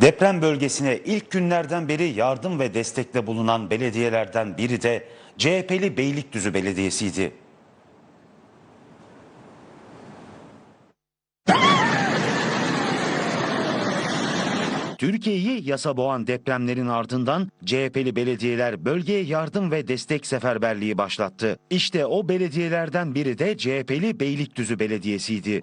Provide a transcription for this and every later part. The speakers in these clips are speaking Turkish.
Deprem bölgesine ilk günlerden beri yardım ve destekte bulunan belediyelerden biri de CHP'li Beylikdüzü Belediyesi'ydi. Türkiye'yi yasa boğan depremlerin ardından CHP'li belediyeler bölgeye yardım ve destek seferberliği başlattı. İşte o belediyelerden biri de CHP'li Beylikdüzü Belediyesi'ydi.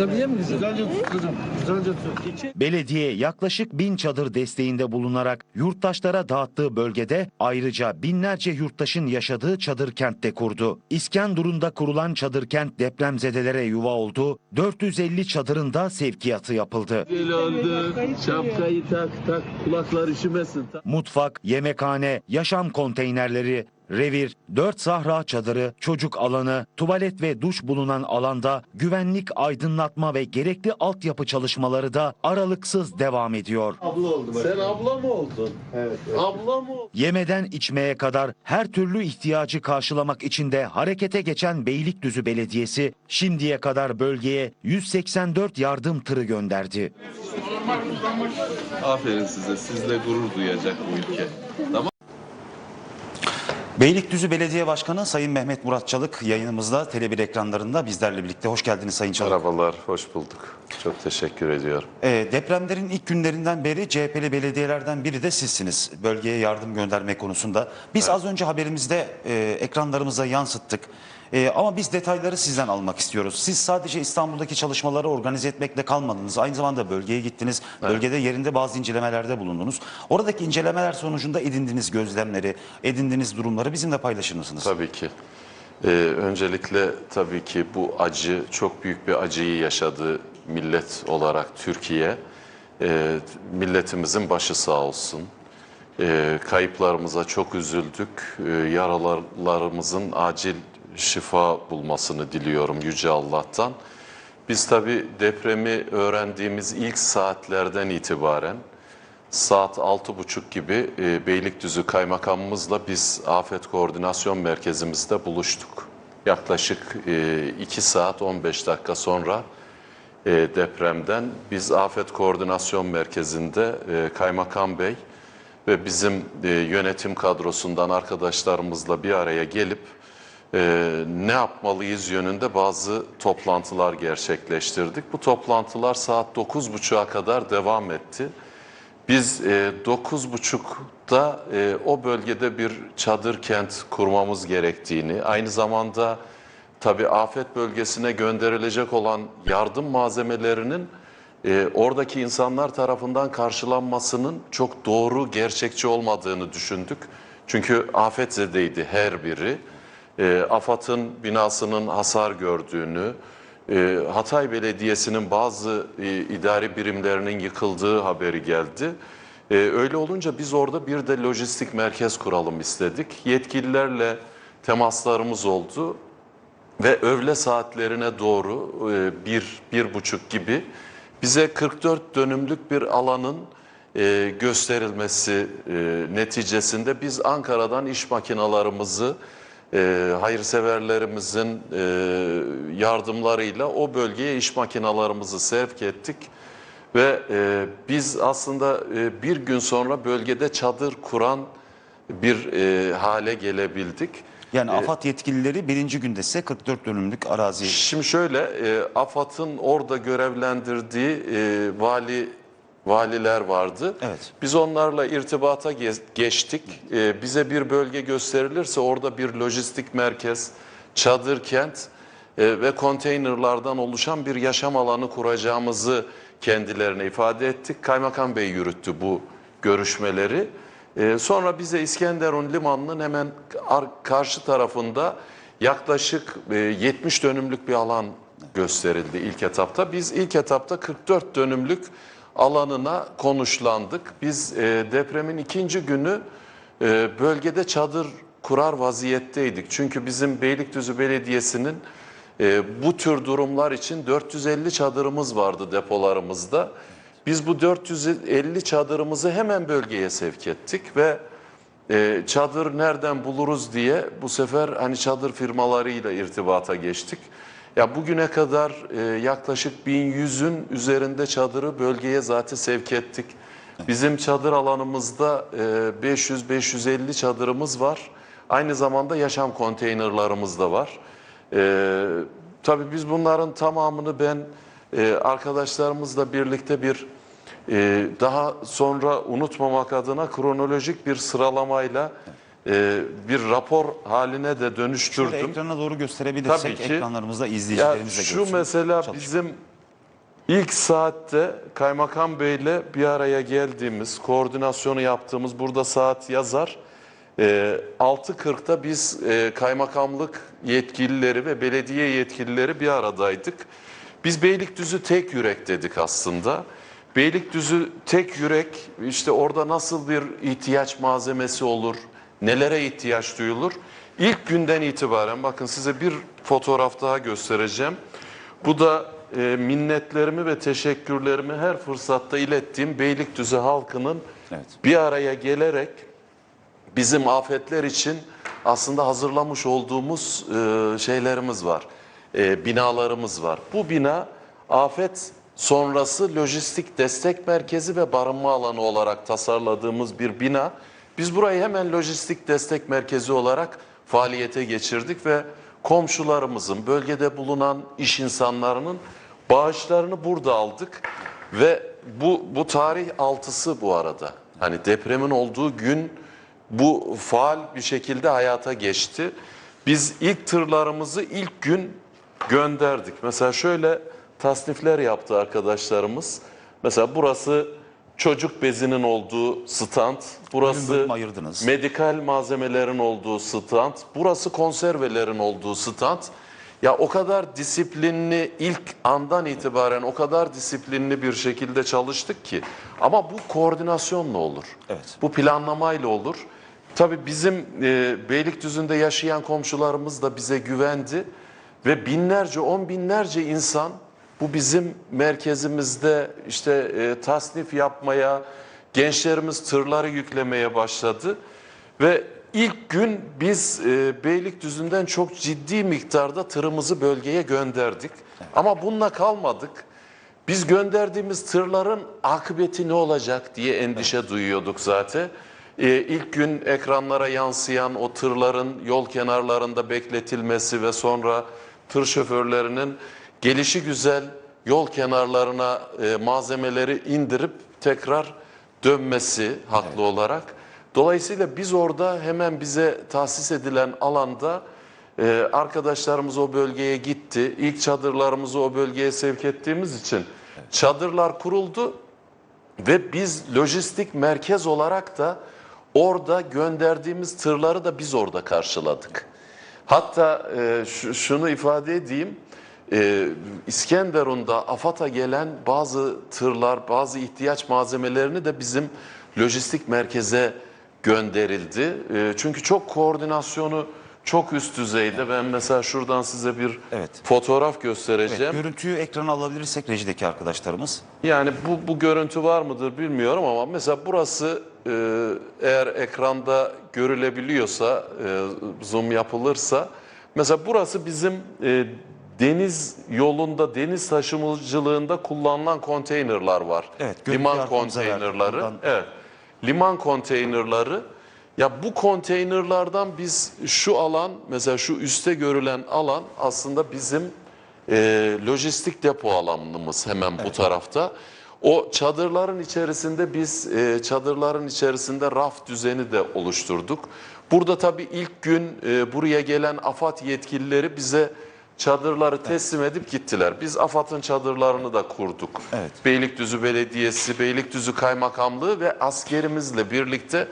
Tutabiliyor muyuz? Güzelce tut kızım. Güzelce tut. Belediye yaklaşık bin çadır desteğinde bulunarak yurttaşlara dağıttığı bölgede ayrıca binlerce yurttaşın yaşadığı çadır kentte kurdu. İskenderun'da kurulan çadır kent depremzedelere yuva oldu. 450 çadırın da sevkiyatı yapıldı. Oldu. Şapkayı tak tak kulaklar üşümesin. Tak. Mutfak, yemekhane, yaşam konteynerleri, revir, 4 sahra çadırı, çocuk alanı, tuvalet ve duş bulunan alanda güvenlik, aydınlatma ve gerekli altyapı çalışmaları da aralıksız devam ediyor. Sen abla mı oldun? Evet. Abla mı oldun? Yemeden içmeye kadar her türlü ihtiyacı karşılamak için de harekete geçen Beylikdüzü Belediyesi şimdiye kadar bölgeye 184 yardım tırı gönderdi. Aferin size. Sizle gurur duyacak bu ülke. Tamam. Beylikdüzü Belediye Başkanı Sayın Mehmet Murat Çalık yayınımızda Tele1 ekranlarında bizlerle birlikte. Hoş geldiniz Sayın Çalık. Merhabalar, hoş bulduk. Çok teşekkür ediyorum. Ee, depremlerin ilk günlerinden beri CHP'li belediyelerden biri de sizsiniz. Bölgeye yardım gönderme konusunda. Biz az önce haberimizde e, ekranlarımıza yansıttık. E, ama biz detayları sizden almak istiyoruz. Siz sadece İstanbul'daki çalışmaları organize etmekle kalmadınız. Aynı zamanda bölgeye gittiniz. Bölgede yerinde bazı incelemelerde bulundunuz. Oradaki incelemeler sonucunda edindiğiniz gözlemleri, edindiğiniz durumları bizimle paylaşır mısınız? Tabii ki. Ee, öncelikle tabii ki bu acı, çok büyük bir acıyı yaşadı millet olarak Türkiye. Ee, milletimizin başı sağ olsun. Ee, kayıplarımıza çok üzüldük. Ee, yaralarımızın acil şifa bulmasını diliyorum Yüce Allah'tan. Biz tabii depremi öğrendiğimiz ilk saatlerden itibaren saat 6.30 gibi e, Beylikdüzü Kaymakamımızla biz Afet Koordinasyon Merkezimizde buluştuk. Yaklaşık 2 saat 15 dakika sonra e, depremden biz Afet Koordinasyon Merkezi'nde e, Kaymakam Bey ve bizim e, yönetim kadrosundan arkadaşlarımızla bir araya gelip e, ne yapmalıyız yönünde bazı toplantılar gerçekleştirdik. Bu toplantılar saat 9.30'a kadar devam etti. Biz e, 9.30'da e, o bölgede bir çadır kent kurmamız gerektiğini, aynı zamanda tabii afet bölgesine gönderilecek olan yardım malzemelerinin e, oradaki insanlar tarafından karşılanmasının çok doğru, gerçekçi olmadığını düşündük. Çünkü afetzedeydi her biri. E, AFAD'ın binasının hasar gördüğünü, e, Hatay Belediyesi'nin bazı e, idari birimlerinin yıkıldığı haberi geldi. E, öyle olunca biz orada bir de lojistik merkez kuralım istedik. Yetkililerle temaslarımız oldu ve öğle saatlerine doğru e, bir, bir buçuk gibi bize 44 dönümlük bir alanın e, gösterilmesi e, neticesinde biz Ankara'dan iş makinalarımızı e, hayırseverlerimizin e, yardımlarıyla o bölgeye iş makinalarımızı sevk ettik. Ve e, biz aslında e, bir gün sonra bölgede çadır kuran bir e, hale gelebildik. Yani AFAD yetkilileri birinci günde size 44 dönümlük arazi Şimdi şöyle, e, AFAD'ın orada görevlendirdiği e, vali valiler vardı. Evet. Biz onlarla irtibata ge- geçtik. E, bize bir bölge gösterilirse orada bir lojistik merkez, çadır kent e, ve konteynerlardan oluşan bir yaşam alanı kuracağımızı kendilerine ifade ettik. Kaymakam Bey yürüttü bu görüşmeleri. E, sonra bize İskenderun Limanı'nın hemen ar- karşı tarafında yaklaşık e, 70 dönümlük bir alan gösterildi ilk etapta. Biz ilk etapta 44 dönümlük alanına konuşlandık. Biz e, depremin ikinci günü e, bölgede çadır kurar vaziyetteydik. Çünkü bizim Beylikdüzü Belediyesi'nin e, bu tür durumlar için 450 çadırımız vardı depolarımızda. Biz bu 450 çadırımızı hemen bölgeye sevk ettik ve e, çadır nereden buluruz diye bu sefer hani çadır firmalarıyla irtibata geçtik. Ya bugüne kadar e, yaklaşık 1100'ün üzerinde çadırı bölgeye zaten sevk ettik. Bizim çadır alanımızda e, 500-550 çadırımız var. Aynı zamanda yaşam konteynerlarımız da var. E, tabii biz bunların tamamını ben e, arkadaşlarımızla birlikte bir e, daha sonra unutmamak adına kronolojik bir sıralamayla e, bir rapor haline de Şöyle dönüştürdüm. ekrana doğru gösterebilirsek Tabii ki. ekranlarımızda izleyicilerimiz de şu görsün. mesela Çalışma. bizim ilk saatte Kaymakam Bey'le bir araya geldiğimiz, koordinasyonu yaptığımız burada saat yazar. Ee, 6.40'da biz e, kaymakamlık yetkilileri ve belediye yetkilileri bir aradaydık. Biz Beylikdüzü tek yürek dedik aslında. Beylikdüzü tek yürek işte orada nasıl bir ihtiyaç malzemesi olur, nelere ihtiyaç duyulur. İlk günden itibaren bakın size bir fotoğraf daha göstereceğim. Bu da e, minnetlerimi ve teşekkürlerimi her fırsatta ilettiğim Beylikdüzü halkının Evet. bir araya gelerek bizim afetler için aslında hazırlamış olduğumuz e, şeylerimiz var. E, binalarımız var. Bu bina afet sonrası lojistik destek merkezi ve barınma alanı olarak tasarladığımız bir bina. Biz burayı hemen lojistik destek merkezi olarak faaliyete geçirdik ve komşularımızın, bölgede bulunan iş insanlarının bağışlarını burada aldık ve bu bu tarih altısı bu arada. Hani depremin olduğu gün bu faal bir şekilde hayata geçti. Biz ilk tırlarımızı ilk gün gönderdik. Mesela şöyle tasnifler yaptı arkadaşlarımız. Mesela burası çocuk bezinin olduğu stand. Burası ayırdınız. medikal malzemelerin olduğu stand. Burası konservelerin olduğu stand. Ya o kadar disiplinli ilk andan itibaren o kadar disiplinli bir şekilde çalıştık ki. Ama bu koordinasyonla olur. Evet. Bu planlamayla olur. Tabii bizim e, Beylikdüzü'nde yaşayan komşularımız da bize güvendi ve binlerce, on binlerce insan bu bizim merkezimizde işte e, tasnif yapmaya, gençlerimiz tırları yüklemeye başladı ve ilk gün biz e, Beylikdüzü'nden çok ciddi miktarda tırımızı bölgeye gönderdik. Ama bununla kalmadık. Biz gönderdiğimiz tırların akıbeti ne olacak diye endişe duyuyorduk zaten. Ee, ilk gün ekranlara yansıyan o tırların yol kenarlarında bekletilmesi ve sonra tır şoförlerinin gelişi güzel yol kenarlarına e, malzemeleri indirip tekrar dönmesi haklı olarak. Dolayısıyla biz orada hemen bize tahsis edilen alanda ee, arkadaşlarımız o bölgeye gitti. İlk çadırlarımızı o bölgeye sevk ettiğimiz için çadırlar kuruldu ve biz lojistik merkez olarak da orada gönderdiğimiz tırları da biz orada karşıladık. Hatta e, şu- şunu ifade edeyim. E, İskenderun'da AFAD'a gelen bazı tırlar, bazı ihtiyaç malzemelerini de bizim lojistik merkeze gönderildi. E, çünkü çok koordinasyonu çok üst düzeyde. Ben mesela şuradan size bir Evet. fotoğraf Evet, göstereceğim. görüntüyü ekrana alabilirsek rejideki arkadaşlarımız. Yani bu, bu görüntü var mıdır bilmiyorum ama mesela burası e, eğer ekranda görülebiliyorsa, e, zoom yapılırsa, mesela burası bizim e, deniz yolunda, deniz taşımacılığında kullanılan konteynerlar var. Evet, Liman konteynerları. Buradan- Evet. Liman konteynerları. Ya bu konteynerlardan biz şu alan, mesela şu üstte görülen alan aslında bizim e, lojistik depo alanımız hemen bu tarafta. O çadırların içerisinde biz e, çadırların içerisinde raf düzeni de oluşturduk. Burada tabii ilk gün e, buraya gelen AFAD yetkilileri bize çadırları teslim edip gittiler. Biz AFAD'ın çadırlarını da kurduk. Evet. Beylikdüzü Belediyesi, Beylikdüzü Kaymakamlığı ve askerimizle birlikte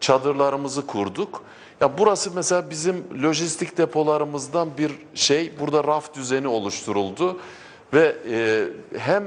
çadırlarımızı kurduk. Ya burası mesela bizim lojistik depolarımızdan bir şey. Burada raf düzeni oluşturuldu ve e, hem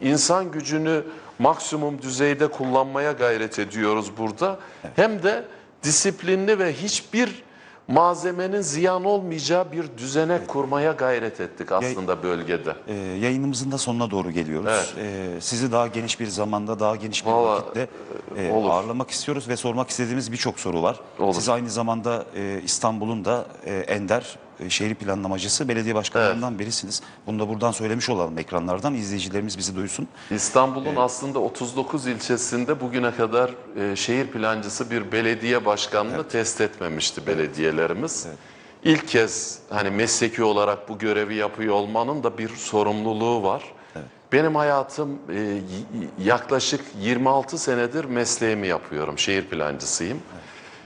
insan gücünü maksimum düzeyde kullanmaya gayret ediyoruz burada. Hem de disiplinli ve hiçbir malzemenin ziyan olmayacağı bir düzenek kurmaya gayret ettik aslında bölgede. Ee, yayınımızın da sonuna doğru geliyoruz. Ee, sizi daha geniş bir zamanda, daha geniş bir Vallahi, vakitte e, olur. ağırlamak istiyoruz ve sormak istediğimiz birçok soru var. Olur. Siz aynı zamanda e, İstanbul'un da e, ender e, şehir planlamacısı, belediye başkanlarından birisiniz. Bunu da buradan söylemiş olalım ekranlardan. izleyicilerimiz bizi duysun. İstanbul'un aslında 39 ilçesinde bugüne kadar e, şehir plancısı bir belediye başkanını test etmemişti belediyelerimiz. İlk kez hani mesleki olarak bu görevi yapıyor olmanın da bir sorumluluğu var. Benim hayatım e, yaklaşık 26 senedir mesleğimi yapıyorum. Şehir plancısıyım.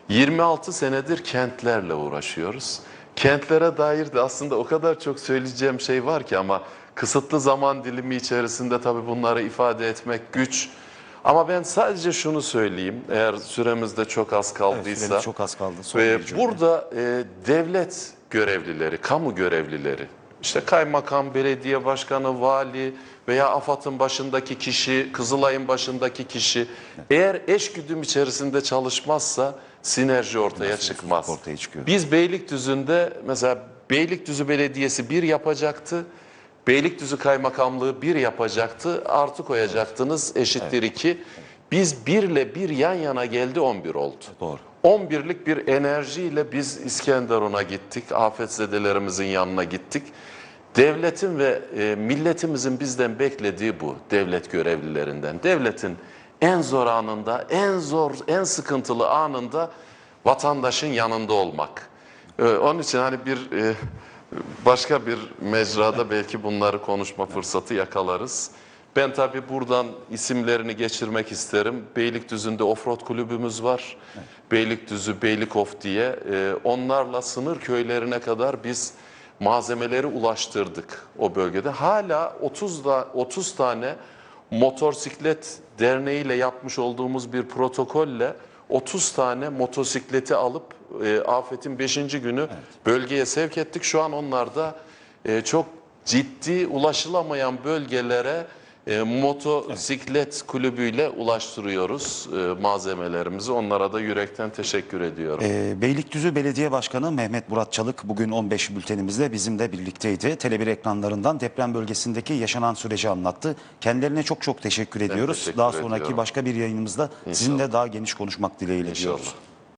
26 senedir kentlerle uğraşıyoruz. Kentlere dair de aslında o kadar çok söyleyeceğim şey var ki ama kısıtlı zaman dilimi içerisinde tabii bunları ifade etmek güç. Ama ben sadece şunu söyleyeyim eğer süremizde çok az Evet, kaldıysa. süremiz çok az kaldı. Ve burada e, devlet görevlileri, kamu görevlileri, işte kaymakam, belediye başkanı, vali veya AFAD'ın başındaki kişi, Kızılay'ın başındaki kişi eğer eşgüdüm içerisinde çalışmazsa sinerji ortaya çıkmaz. ortaya çıkıyor. Biz Beylikdüzü'nde mesela Beylikdüzü Belediyesi bir yapacaktı. Beylikdüzü Kaymakamlığı bir yapacaktı. Artı koyacaktınız eşittir iki. Biz birle bir yan yana geldi 11 oldu. Doğru. 11'lik bir enerjiyle biz İskenderun'a gittik. Afetzedelerimizin yanına gittik. Devletin ve e, milletimizin bizden beklediği bu devlet görevlilerinden. Devletin en zor anında, en zor, en sıkıntılı anında vatandaşın yanında olmak. E, onun için hani bir e, başka bir mecrada belki bunları konuşma fırsatı yakalarız. Ben tabii buradan isimlerini geçirmek isterim. Beylikdüzü'nde offroad kulübümüz var. Beylikdüzü, Beylikhof diye. Ee, onlarla sınır köylerine kadar biz malzemeleri ulaştırdık o bölgede. Hala 30 da 30 tane motosiklet derneğiyle yapmış olduğumuz bir protokolle 30 tane motosikleti alıp e, afetin 5. günü bölgeye sevk ettik. Şu an onlar da e, çok ciddi ulaşılamayan bölgelere e, motosiklet kulübüyle ulaştırıyoruz e, malzemelerimizi. Onlara da yürekten teşekkür ediyorum. Ee, Beylikdüzü Belediye Başkanı Mehmet Murat Çalık bugün 15 bültenimizde bizimle birlikteydi. Tele1 ekranlarından deprem bölgesindeki yaşanan süreci anlattı. Kendilerine çok çok teşekkür ediyoruz. teşekkür daha sonraki ediyorum. başka bir yayınımızda sizinle daha geniş konuşmak dileğiyle diyoruz. İnşallah.